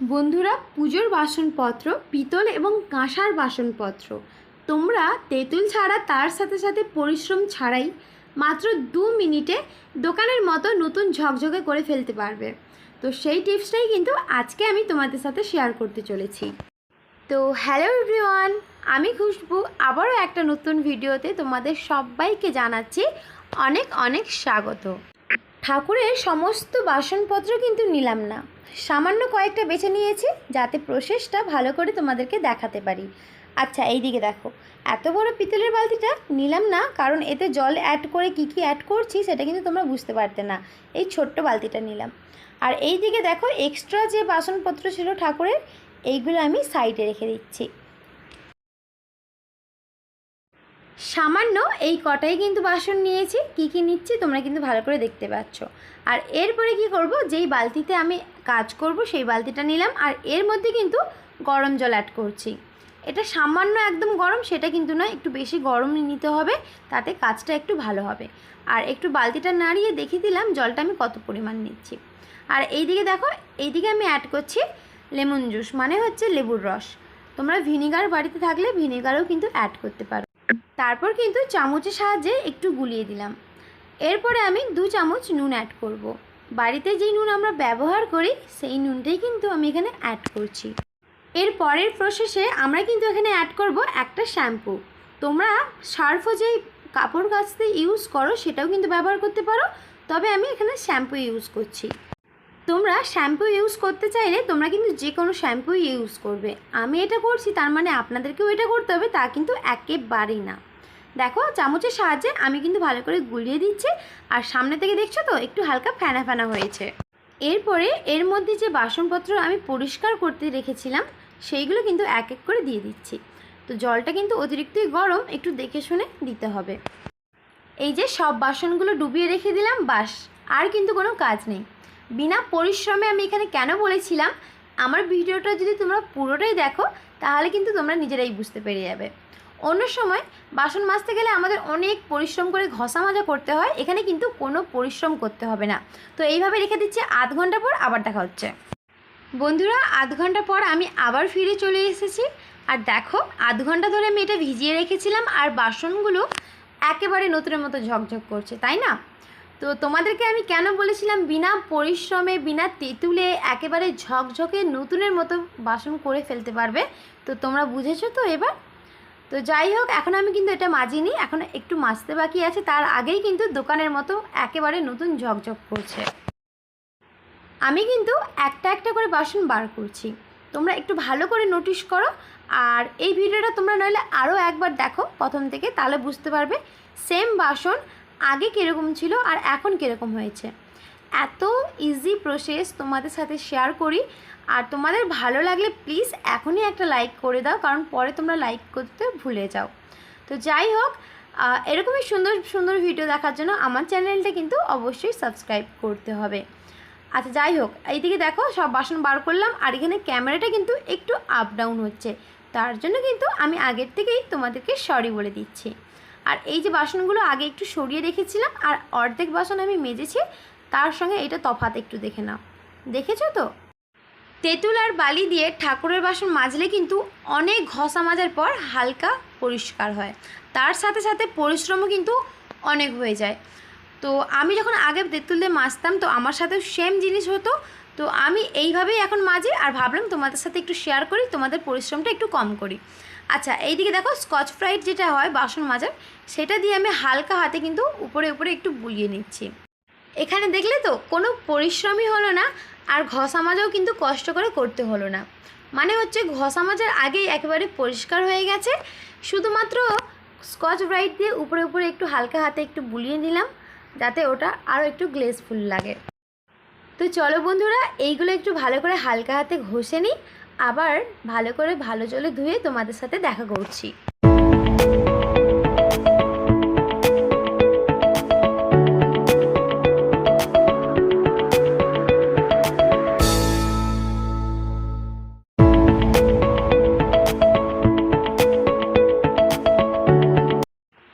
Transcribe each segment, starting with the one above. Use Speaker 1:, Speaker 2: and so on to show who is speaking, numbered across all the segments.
Speaker 1: বন্ধুরা, পুজোর বাসনপত্র, পিতল এবং কাঁসার বাসনপত্র। তোমরা তেঁতুল ছাড়া তার সাথে সাথে পরিশ্রম ছাড়াই মাত্র দু মিনিটে দোকানের মতো নতুন ঝকঝকে করে ফেলতে পারবে। তো সেই টিপসটাই কিন্তু আজকে আমি তোমাদের সাথে শেয়ার করতে চলেছি। তো হ্যালো এভরিওয়ান আমি খুশবু। আবারও একটা নতুন ভিডিওতে তোমাদের সবাইকে জানাচ্ছি অনেক অনেক স্বাগত। ঠাকুরের সমস্ত বাসনপত্র কিন্তু নিলাম না। সামান্য কয়েকটা বেছে নিয়েছি যাতে প্রসেসটা ভালো করে তোমাদেরকে দেখাতে পারি। আচ্ছা এই দিকে দেখো। এত বড় পিতলের বালতিটা নিলাম না, কারণ এতে জল অ্যাড করে কি কি অ্যাড করছি সেটা কিন্তু তোমরা বুঝতে পারতে না। এই ছোট্ট বালতিটা নিলাম। আর এই দিকে দেখো এক্সট্রা যে বাসনপত্র ছিল ঠাকুরের, এইগুলো আমি সাইডে রেখে দিচ্ছি। সামান্য এই কটাই কিন্তু বাসন নিয়েছি। কি কি নিচ্ছি তোমরা কিন্তু ভালো করে দেখতে পাচ্ছ। আর এরপরে কি করব? যেই বালতিতে আমি কাজ করব সেই বালতিটা নিলাম। আর এর মধ্যে কিন্তু গরম জল অ্যাড করছি। এটা সামান্য একদম গরম, সেটা কিন্তু নয়, একটু বেশি গরম নিতে হবে, তাতে কাজটা একটু ভালো হবে। আর একটু বালতিটা নাড়িয়ে দেখিয়ে দিলাম জলটা আমি কত পরিমাণ নিচ্ছি। আর এইদিকে দেখো, এইদিকে আমি অ্যাড করছি লেমন জুস মানে হচ্ছে লেবুর রস। তোমরা ভিনিগার বাড়িতে থাকলে ভিনিগারও কিন্তু অ্যাড করতে পারো। তারপর কিন্তু চামচের সাহায্যে একটু গুলিয়ে দিলাম। এরপরে আমি দু চামচ নুন অ্যাড করব। বাড়িতে যেই নুন আমরা ব্যবহার করি, সেই নুনটাই কিন্তু আমি এখানে অ্যাড করছি। এর পরের প্রসেসে আমরা কিন্তু এখানে অ্যাড করব একটা শ্যাম্পু তোমরা সার্ফও যেই কাপড় কাচতে ইউজ করো, সেটাও কিন্তু ব্যবহার করতে পারো। তবে আমি এখানে শ্যাম্পু ইউজ করছি। তোমরা শ্যাম্পু ইউজ করতে চাইলে তোমরা কিন্তু যে কোনো শ্যাম্পু ইউজ করবে। আমি এটা করছি, তার মানে আপনাদেরকেও এটা করতে হবে, তা কিন্তু একেবারেই না। দেখো, চামচের সাহায্যে আমি কিন্তু ভালো করে গুলিয়ে দিচ্ছি, আর সামনে থেকে দেখছ তো, একটু হালকা ফেনা ফেনা হয়েছে। এরপরে এর মধ্যে যে বাসনপত্র আমি পরিষ্কার করতে রেখেছিলাম, সেইগুলো কিন্তু এক এক করে দিয়ে দিচ্ছি। তো জলটা কিন্তু অতিরিক্তই গরম, একটু দেখে শুনে দিতে হবে। এই যে সব বাসনগুলো ডুবিয়ে রেখে দিলাম, বাস, আর কিন্তু কোনো কাজ নেই। বিনা পরিশ্রমে আমি এখানে কেন বলেছিলাম? আমার ভিডিওটা যদি তোমরা পুরোটাই দেখো, তাহলে কিন্তু তোমরা নিজেরাই বুঝতে পেরে যাবে। অন্য সময়, বাসন মাজতে গেলে আমাদের অনেক পরিশ্রম করে ঘষা মাজা করতে হয়, এখানে কিন্তু কোনো পরিশ্রম করতে হবে না। তো এইভাবে রেখে দিচ্ছি, আধ ঘণ্টা পর আবার দেখা হচ্ছে। বন্ধুরা, আধ ঘণ্টা পর আমি আবার ফিরে চলে এসেছি। আর দেখো, আধ ঘণ্টা ধরে আমি এটা ভিজিয়ে রেখেছিলাম, আর বাসনগুলো একেবারে নতুনের মতো ঝকঝক করছে, তাই না? তো তোমাদেরকে আমি কেন বলেছিলাম বিনা পরিশ্রমে, বিনা তেঁতুলে একেবারে ঝকঝকে নতুনের মতো বাসন করে ফেলতে পারবে? তো তোমরা বুঝেছ তো এবার? তো যাই হোক, এখন আমি কিন্তু এটা মাজিনি, এখন একটু মাজতে বাকি আছে, তার আগেই কিন্তু দোকানের মতো একেবারে নতুন ঝকঝক করছে। আমি কিন্তু একটা একটা করে বাসন বার করছি। তোমরা একটু ভালো করে নোটিশ করো, আর এই ভিডিওটা তোমরা নইলে আরও একবার দেখো প্রথম থেকে, তাহলে বুঝতে পারবে। সেম বাসন আগে কীরকম ছিল আর এখন কীরকম হয়েছে। এত ইজি প্রসেস তোমাদের সাথে শেয়ার করি। আর তোমাদের ভালো লাগলে প্লিজ এখনই একটা লাইক করে দাও, কারণ পরে তোমরা লাইক করতে ভুলে যাও। তো যাই হোক এরকমই সুন্দর সুন্দর ভিডিও দেখার জন্য আমার চ্যানেলটা কিন্তু অবশ্যই সাবস্ক্রাইব করতে হবে। আচ্ছা যাই হোক, এইদিকে দেখো, সব বাসন বার করলাম, আর এখানে ক্যামেরাটা কিন্তু একটু আপ ডাউন হচ্ছে। তার জন্য কিন্তু আমি আগের থেকেই তোমাদেরকে সরি বলে দিচ্ছি। আর এই যে বাসনগুলো আগে একটু সরিয়ে রেখেছিলাম, আর অর্ধেক বাসন আমি মেজেছি, তার সঙ্গে এটা তফাৎ একটু দেখে নাও। দেখেছ তো? তেঁতুল আর বালি দিয়ে ঠাকুরের বাসন মাজলে কিন্তু অনেক ঘষা মাজার পর হালকা পরিষ্কার হয়। তার সাথে সাথে পরিশ্রমও কিন্তু অনেক হয়ে যায়। তো আমি যখন আগে তেঁতুল দিয়ে মাজতাম, তো আমার সাথে সেম জিনিস হতো। তো আমি এইভাবেই এখন মাজি, আর ভাবলাম তোমাদের সাথে একটু শেয়ার করি, তোমাদের পরিশ্রমটা একটু কম করি। আচ্ছা এইদিকে দেখো স্কচ ফ্রাইড যেটা হয় বাসন মাজার, সেটা দিয়ে আমি হালকা হাতে কিন্তু উপরে উপরে একটু বুলিয়ে নিচ্ছি। এখানে দেখলে তো কোনো পরিশ্রমই হলো না, আর ঘষা মাজাও কিন্তু কষ্ট করে করতে হলো না। মানে হচ্ছে ঘষা মাজার আগেই একেবারে পরিষ্কার হয়ে গেছে। শুধুমাত্র স্কচ ব্রাইট দিয়ে উপরে উপরে একটু হালকা হাতে একটু বুলিয়ে নিলাম, যাতে ওটা আরও একটু গ্লেসফুল লাগে। তো চলো বন্ধুরা, এইগুলো একটু ভালো করে হালকা হাতে ঘষে নিই। আবার ভালো করে ভালো জলে ধুয়ে তোমাদের সাথে দেখা করছি।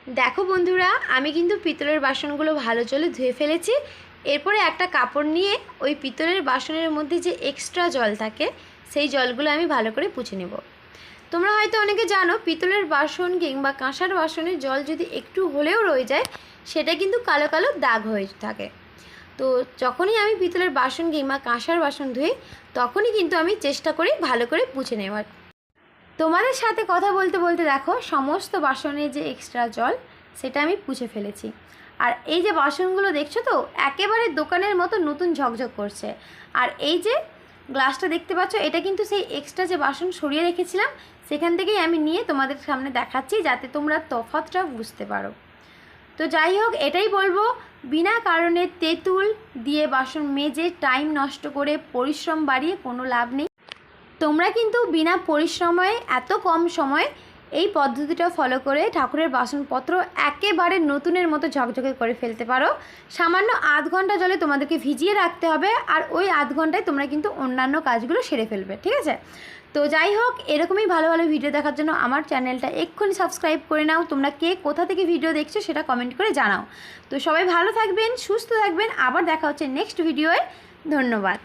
Speaker 1: দেখো বন্ধুরা, আমি কিন্তু পিতলের বাসনগুলো ভালো জলে ধুয়ে ফেলেছি। এরপরে একটা কাপড় নিয়ে ওই পিতলের বাসনের মধ্যে যে এক্সট্রা জল থাকে সেই জলগুলো আমি ভালো করে পুছে নেব। তোমরা হয়তো অনেকে জানো, পিতলের বাসন কিংবা কাঁসার বাসনের জল যদি একটু হলেও রয়ে যায়, সেটা কিন্তু কালো কালো দাগ হয়ে থাকে। তো যখনই আমি পিতলের বাসন কিংবা কাঁসার বাসন ধুই, তখনই কিন্তু আমি চেষ্টা করি ভালো করে পুছে নেওয়ার। তোমাদের সাথে কথা বলতে বলতে দেখো, সমস্ত বাসনের যে এক্সট্রা জল, সেটা আমি পুছে ফেলেছি। আর এই যে বাসনগুলো দেখছ তো, একেবারে দোকানের মতো নতুন ঝকঝক করছে। আর এই যে গ্লাসটা দেখতে পাচ্ছ, এটা কিন্তু সেই এক্সট্রা যে বাসন সরিয়ে রেখেছিলাম, সেখান থেকেই আমি নিয়ে তোমাদের সামনে দেখাচ্ছি যাতে তোমরা তফাতটা বুঝতে পারো। তো যাই হোক, এটাই বলব, বিনা কারণে তেঁতুল দিয়ে বাসন মেজে টাইম নষ্ট করে পরিশ্রম বাড়িয়ে কোনো লাভ নেই। তোমরা কিন্তু বিনা পরিশ্রমে এত কম সময়ে এই পদ্ধতিটা ফলো করে ঠাকুরের বাসনপত্র একেবারে নতুনের মতো ঝকঝকে করে ফেলতে পারো। সামান্য আধ ঘণ্টা জলে তোমাদেরকে ভিজিয়ে রাখতে হবে আর ওই আধ ঘন্টায় তোমরা কিন্তু অন্যান্য কাজগুলো সেরে ফেলবে, ঠিক আছে? তো যাই হোক, এরকমই ভালো ভালো ভিডিও দেখার জন্য আমার চ্যানেলটা এক্ষুনি সাবস্ক্রাইব করে নাও। তোমরা কে কোথা থেকে ভিডিও দেখছ সেটা কমেন্ট করে জানাও। তো সবাই ভালো থাকবেন, সুস্থ থাকবেন। আবার দেখা হচ্ছে নেক্সট ভিডিওয় ধন্যবাদ।